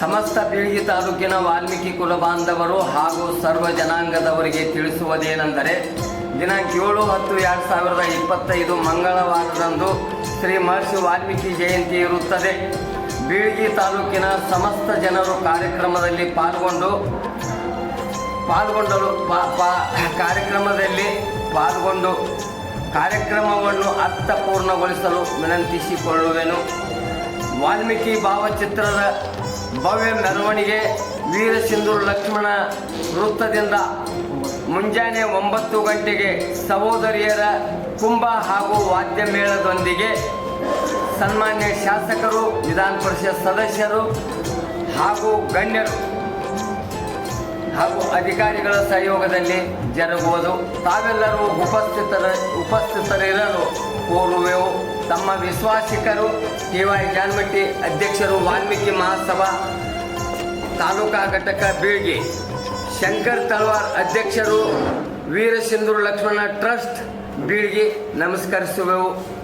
ಸಮಸ್ತ ಬೀಳಿಗೆ ತಾಲೂಕಿನ ವಾಲ್ಮೀಕಿ ಕುಲ ಬಾಂಧವರು ಹಾಗೂ ಸರ್ವ ಜನಾಂಗದವರಿಗೆ ತಿಳಿಸುವುದೇನೆಂದರೆ ದಿನಾಂಕ ಏಳು ಹತ್ತು ಎರಡು ಸಾವಿರದ ಇಪ್ಪತ್ತೈದು ಮಂಗಳವಾರದಂದು ಶ್ರೀ ಮಹರ್ಷಿ ವಾಲ್ಮೀಕಿ ಜಯಂತಿ ಇರುತ್ತದೆ. ಬೀಳ್ಗಿ ತಾಲೂಕಿನ ಸಮಸ್ತ ಜನರು ಕಾರ್ಯಕ್ರಮದಲ್ಲಿ ಪಾಲ್ಗೊಂಡು ಪಾಲ್ಗೊಂಡರು ಕಾರ್ಯಕ್ರಮದಲ್ಲಿ ಪಾಲ್ಗೊಂಡು, ಕಾರ್ಯಕ್ರಮವನ್ನು ಅರ್ಥಪೂರ್ಣಗೊಳಿಸಲು ವಿನಂತಿಸಿಕೊಳ್ಳುವೆನು. ವಾಲ್ಮೀಕಿ ಭಾವಚಿತ್ರದ ಭವ್ಯ ಮೆರವಣಿಗೆ ವೀರಸಿಂಧೂರು ಲಕ್ಷ್ಮಣ ವೃತ್ತದಿಂದ ಮುಂಜಾನೆ ಒಂಬತ್ತು ಗಂಟೆಗೆ ಸಹೋದರಿಯರ ಕುಂಭ ಹಾಗೂ ವಾದ್ಯ ಮೇಳದೊಂದಿಗೆ ಸನ್ಮಾನ್ಯ ಶಾಸಕರು, ವಿಧಾನ ಪರಿಷತ್ ಸದಸ್ಯರು ಹಾಗೂ ಗಣ್ಯರು ಹಾಗೂ ಅಧಿಕಾರಿಗಳ ಸಹಯೋಗದಲ್ಲಿ ಜರುಗುವುದು. ತಾವೆಲ್ಲರೂ ಉಪಸ್ಥಿತರ, ಉಪಸ್ಥಿತರಿರಲು ಕೋರುವೆವು. ತಮ್ಮ ವಿಶ್ವಾಸಿಕರು ಟಿ ವೈ ಜಾನ್ಮಟ್ಟಿ ಅಧ್ಯಕ್ಷರು ವಾಲ್ಮೀಕಿ ಮಹಾಸಭಾ ತಾಲೂಕಾ ಘಟಕ ಬೀಳ್ಗಿ. ಶಂಕರ್ ತಲ್ವಾರ್ ಅಧ್ಯಕ್ಷರು ವೀರಸಿಂಧೂರು ಲಕ್ಷ್ಮಣ ಟ್ರಸ್ಟ್ ಬೀಳ್ಗಿ. ನಮಸ್ಕರಿಸುವೆವು.